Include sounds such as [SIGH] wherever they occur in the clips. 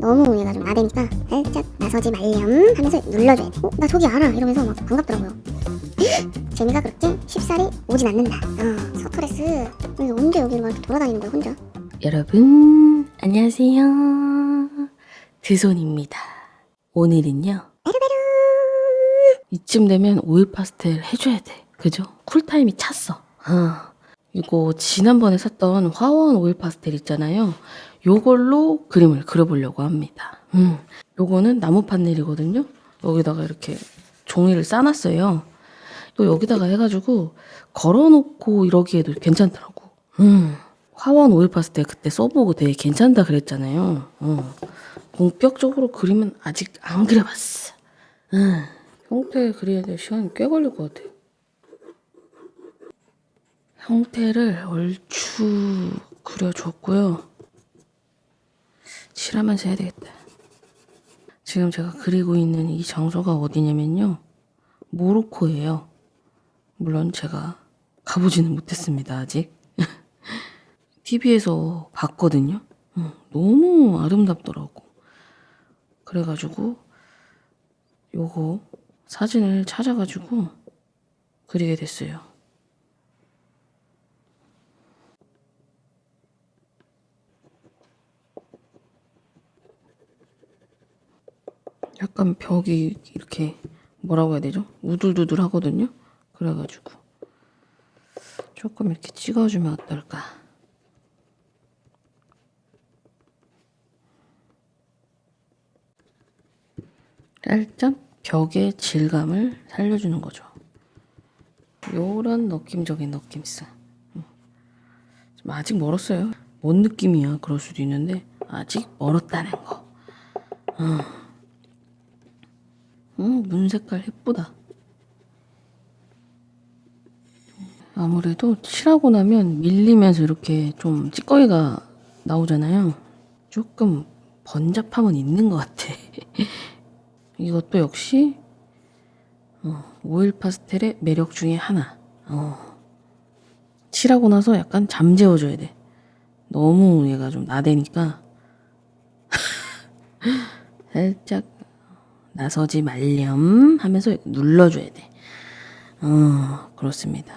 너무 얘가 좀 나대니까 살짝 나서지 말렴 하면서 눌러줘야 돼. 어? 나 저기 알아 이러면서 막 반갑더라고요. [GASPS] 재미가 그렇게 쉽사리 오진 않는다. 어, 서터레스 언제 여기를 막 이렇게 돌아다니는 거야 혼자? 여러분, 안녕하세요. 드손입니다. 오늘은요. 이쯤 되면 오일 파스텔 해줘야 돼. 그죠? 쿨타임이 찼어. 아, 이거 지난번에 샀던 화원 오일 파스텔 있잖아요. 요걸로 그림을 그려보려고 합니다. 음, 요거는 나무 판넬이거든요. 여기다가 이렇게 종이를 싸놨어요. 또 여기다가 해가지고 걸어놓고 이러기에도 괜찮더라고. 음, 화원 오일 파스텔 그때 써보고 되게 괜찮다 그랬잖아요. 어. 본격적으로 그림은 아직 안 그려봤어. 음, 형태 그리는데 시간이 꽤 걸릴 것 같아요. 형태를 얼추 그려줬고요. 칠하면서 해야 되겠다. 지금 제가 그리고 있는 이 장소가 어디냐면요. 모로코예요. 물론 제가 가보지는 못했습니다, 아직. [LAUGHS] TV에서 봤거든요. 음, 너무 아름답더라고. 그래가지고 요거 사진을 찾아가지고 그리게 됐어요. 약간 벽이 이렇게 뭐라고 해야 되죠? 우둘두둘 하거든요. 그래가지고 조금 이렇게 찍어주면 어떨까? 살짝 벽의 질감을 살려주는 거죠. 요런 느낌적인 느낌스. 음. 좀 아직 멀었어요. 뭔 느낌이야? 그럴 수도 있는데 아직 멀었다는 거. 음, 음, 문 색깔 예쁘다. 아무래도 칠하고 나면 밀리면서 이렇게 좀 찌꺼기가 나오잖아요. 조금 번잡함은 있는 것 같아. [LAUGHS] 이것도 역시 어, 오일 파스텔의 매력 중에 하나. 어. 칠하고 나서 약간 잠재워줘야 돼. 너무 얘가 좀 나대니까 [LAUGHS] 살짝 나서지 말렴 하면서 눌러줘야 돼. 어, 그렇습니다.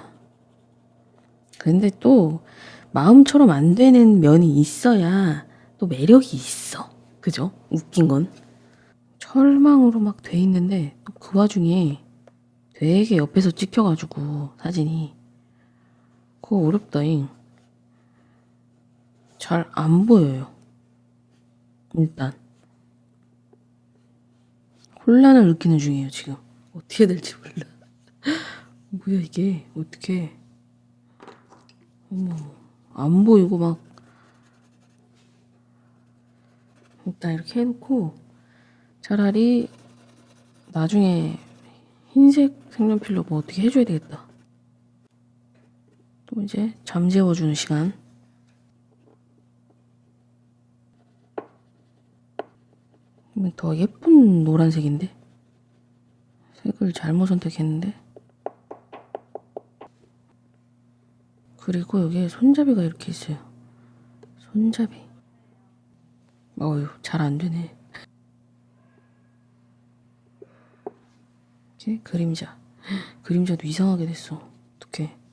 근데 또 마음처럼 안 되는 면이 있어야 또 매력이 있어. 그죠? 웃긴 건. 철망으로 막 돼 있는데 또그 와중에 되게 옆에서 찍혀가지고 사진이 그거 어렵다잉. 잘 안 보여요. 일단 혼란을 느끼는 중이에요 지금 어떻게 될지 몰라. [LAUGHS] 뭐야 이게 어떻게? 어머 안 보이고 막 일단 이렇게 해놓고 차라리 나중에 흰색 색연필로 뭐 어떻게 해줘야 되겠다. 또 이제 잠재워주는 시간. 이건 더 예쁜 노란색인데? 색을 잘못 선택했는데? 그리고 여기에 손잡이가 이렇게 있어요. 손잡이. 어휴, 잘 안 되네. 이렇게 그림자. 그림자도 이상하게 됐어. 어떡해.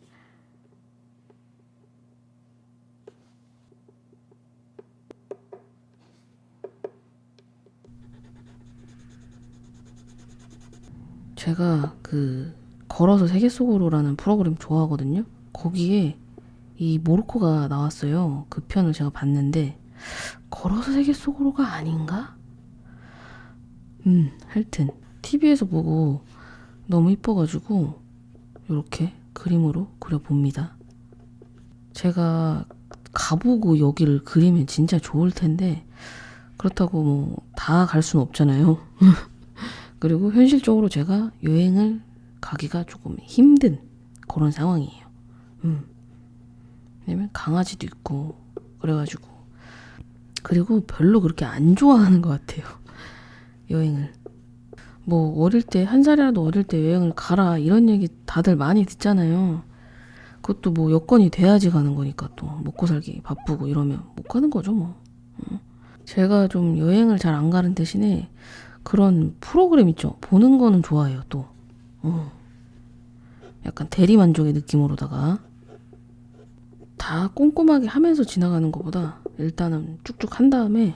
제가 그 걸어서 세계 속으로라는 프로그램 좋아하거든요. 거기에 이 모로코가 나왔어요. 그 편을 제가 봤는데 걸어서 세계 속으로가 아닌가? 음, 하여튼 TV에서 보고 너무 이뻐가지고 이렇게 그림으로 그려봅니다. 제가 가보고 여기를 그리면 진짜 좋을 텐데 그렇다고 뭐 다 갈 수는 없잖아요. [LAUGHS] 그리고 현실적으로 제가 여행을 가기가 조금 힘든 그런 상황이에요. 음. 왜냐면 강아지도 있고 그래가지고 그리고 별로 그렇게 안 좋아하는 것 같아요. 여행을. 뭐 어릴 때 한 살이라도 어릴 때 여행을 가라 이런 얘기 다들 많이 듣잖아요. 그것도 뭐 여건이 돼야지 가는 거니까 또 먹고 살기 바쁘고 이러면 못 가는 거죠 뭐. 응. 제가 좀 여행을 잘 안 가는 대신에 그런 프로그램 있죠. 보는 거는 좋아해요, 또. 어. 약간 대리만족의 느낌으로다가 다 꼼꼼하게 하면서 지나가는 것보다 일단은 쭉쭉 한 다음에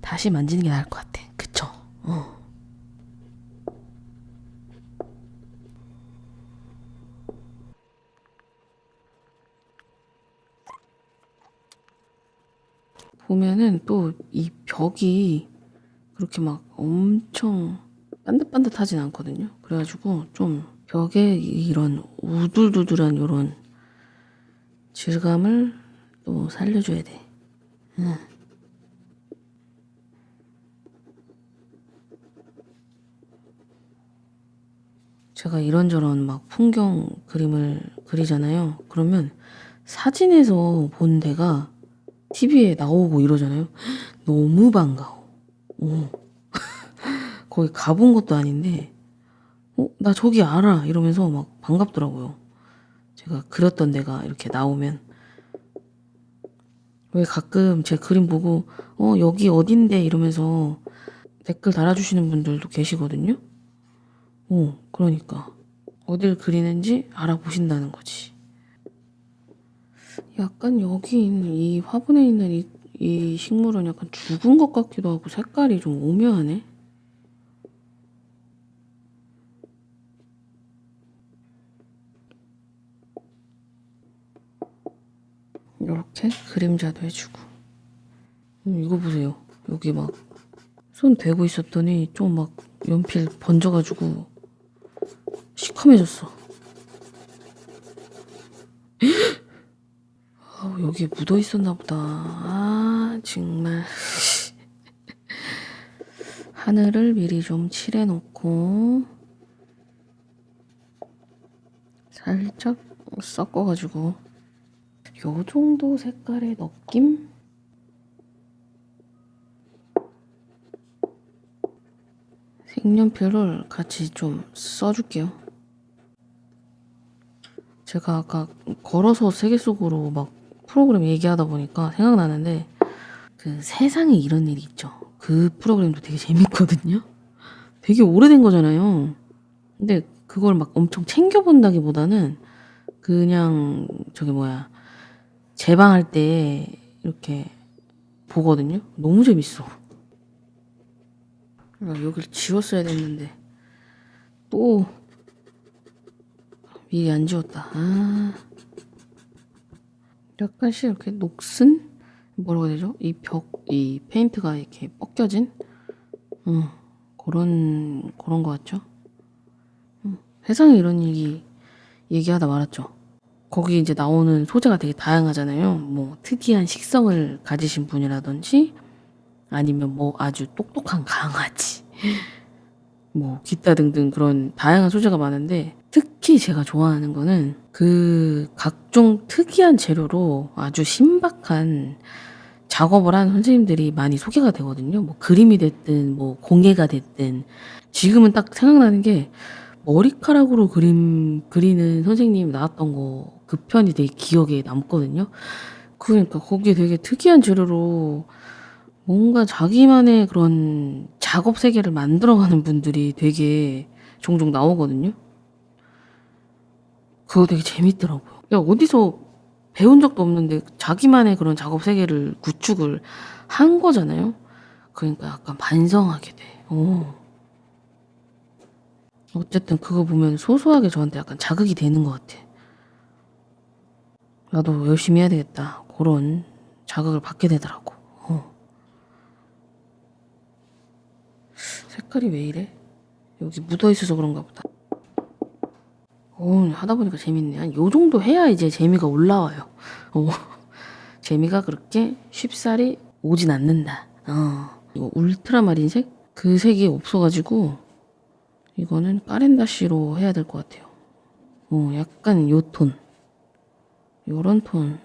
다시 만지는 게 나을 것 같아. 그쵸? 어. 보면은 또 이 벽이 그렇게 막 엄청 반듯반듯하진 않거든요. 그래가지고 좀 벽에 이런 우둘두둘한 이런 질감을 또 살려줘야 돼. 응. 제가 이런저런 막 풍경 그림을 그리잖아요. 그러면 사진에서 본 데가 TV에 나오고 이러잖아요. [GASPS] 너무 반가워. 오. [LAUGHS] 거기 가본 것도 아닌데, 어, 나 저기 알아. 이러면서 막 반갑더라고요. 제가 그렸던 데가 이렇게 나오면. 왜 가끔 제 그림 보고, 어, 여기 어딘데? 이러면서 댓글 달아주시는 분들도 계시거든요. 어, 그러니까. 어딜 그리는지 알아보신다는 거지. 약간 여기 있는 이 화분에 있는 이, 이 식물은 약간 죽은 것 같기도 하고 색깔이 좀 오묘하네. 이렇게 그림자도 해주고. 음, 이거 보세요. 여기 막 손 대고 있었더니 좀 막 연필 번져가지고 시커매졌어. [GASPS] 아우, 여기에 묻어 있었나 보다. 아, 정말. 하늘을 미리 좀 칠해 놓고 살짝 섞어가지고 요 정도 색깔의 느낌? 색연필을 같이 좀 써줄게요. 제가 아까 걸어서 세계 속으로 막 프로그램 얘기하다 보니까 생각나는데 그 세상에 이런 일이 있죠. 그 프로그램도 되게 재밌거든요. 되게 오래된 거잖아요. 근데 그걸 막 엄청 챙겨본다기보다는 그냥 저기 뭐야 재방할 때 이렇게 보거든요. 너무 재밌어. 아, 여기를 지웠어야 됐는데 또 미리 안 지웠다. 아. 약간씩 이렇게 녹슨 뭐라고 해야 되죠? 이 벽, 이 페인트가 이렇게 벗겨진 음, 그런 그런 거 같죠? 음, 세상에 이런 얘기 얘기하다 말았죠. 거기 이제 나오는 소재가 되게 다양하잖아요. 뭐 특이한 식성을 가지신 분이라든지 아니면 뭐 아주 똑똑한 강아지 뭐 기타 등등 그런 다양한 소재가 많은데 특히 제가 좋아하는 거는 그 각종 특이한 재료로 아주 신박한 작업을 한 선생님들이 많이 소개가 되거든요. 뭐 그림이 됐든 뭐 공예가 됐든 지금은 딱 생각나는 게 머리카락으로 그림 그리는 선생님 나왔던 거 그 편이 되게 기억에 남거든요. 그러니까 거기에 되게 특이한 재료로 뭔가 자기만의 그런 작업 세계를 만들어가는 분들이 되게 종종 나오거든요. 그거 되게 재밌더라고요. 야, 어디서 배운 적도 없는데 자기만의 그런 작업 세계를 구축을 한 거잖아요. 그러니까 약간 반성하게 돼. 어. 어쨌든 그거 보면 소소하게 저한테 약간 자극이 되는 것 같아. 나도 열심히 해야 되겠다. 그런 자극을 받게 되더라고. 어. 색깔이 왜 이래? 여기 묻어 있어서 그런가 보다. 오, 하다 보니까 재밌네. 한 요 정도 해야 이제 재미가 올라와요. 어. [LAUGHS] 재미가 그렇게 쉽사리 오진 않는다. 어. 이거 울트라 마린색? 그 색이 없어가지고 이거는 까렌다시로 해야 될 것 같아요. 어, 약간 요 톤. 요런 톤.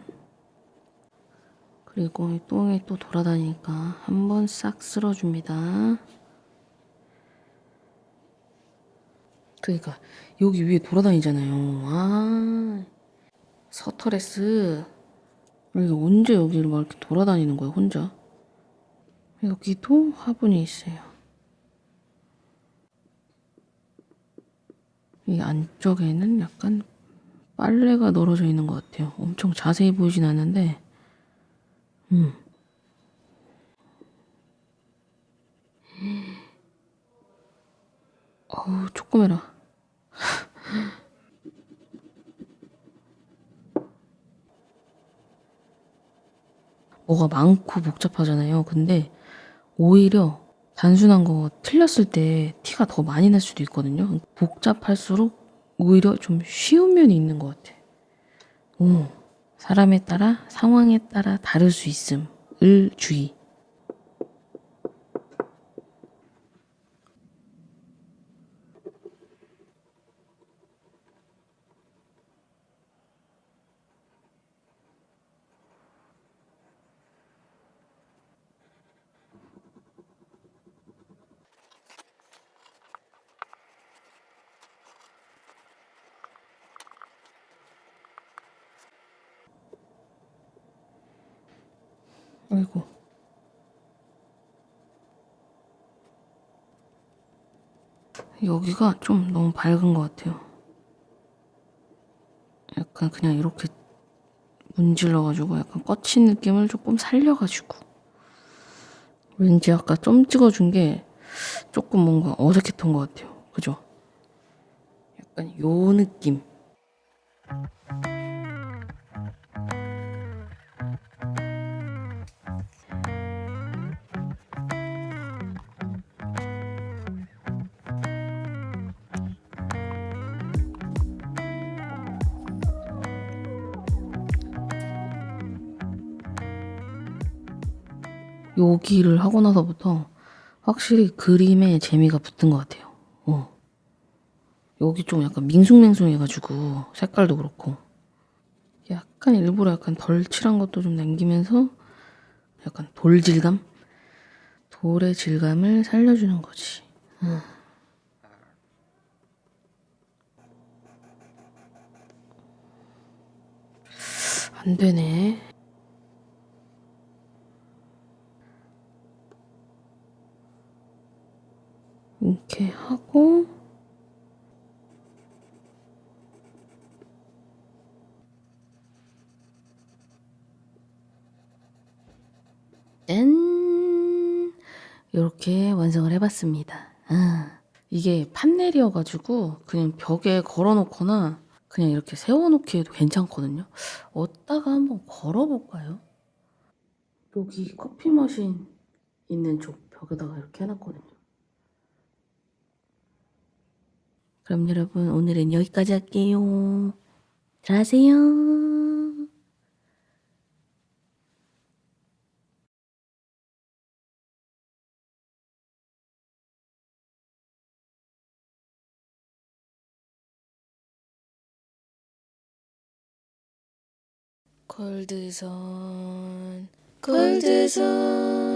그리고 이 똥이 또 돌아다니니까 한번 싹 쓸어줍니다. 그러니까 여기 위에 돌아다니잖아요. 아 서터레스 이게 언제 여기를 막 이렇게 돌아다니는 거야 혼자? 여기도 화분이 있어요. 이 안쪽에는 약간 빨래가 널어져 있는 것 같아요. 엄청 자세히 보이진 않는데, 음. 어우, 조그매라. 뭐가 많고 복잡하잖아요. 근데 오히려 단순한 거 틀렸을 때 티가 더 많이 날 수도 있거든요. 복잡할수록 오히려 좀 쉬운 면이 있는 것 같아. 오, 사람에 따라 상황에 따라 다를 수 있음을 주의. 아이고. 여기가 좀 너무 밝은 것 같아요. 약간 그냥 이렇게 문질러가지고 약간 꺼친 느낌을 조금 살려가지고. 왠지 아까 점 찍어준 게 조금 뭔가 어색했던 것 같아요. 그죠? 약간 요 느낌. 여기를 하고 나서부터 확실히 그림에 재미가 붙은 것 같아요. 어. 여기 좀 약간 밍숭맹숭해가지고 색깔도 그렇고 약간 일부러 약간 덜 칠한 것도 좀 남기면서 약간 돌 질감? 돌의 질감을 살려주는 거지. 음. 안 되네. 이렇게 하고 짠 이렇게 완성을 해봤습니다. 아, 이게 판넬이어가지고 그냥 벽에 걸어놓거나 그냥 이렇게 세워놓기에도 괜찮거든요. 어디다가 한번 걸어볼까요? 여기 커피 머신 있는 쪽 벽에다가 이렇게 해놨거든요. 그럼 여러분 오늘은 여기까지 할게요. 들어가세요. 골드선 골드선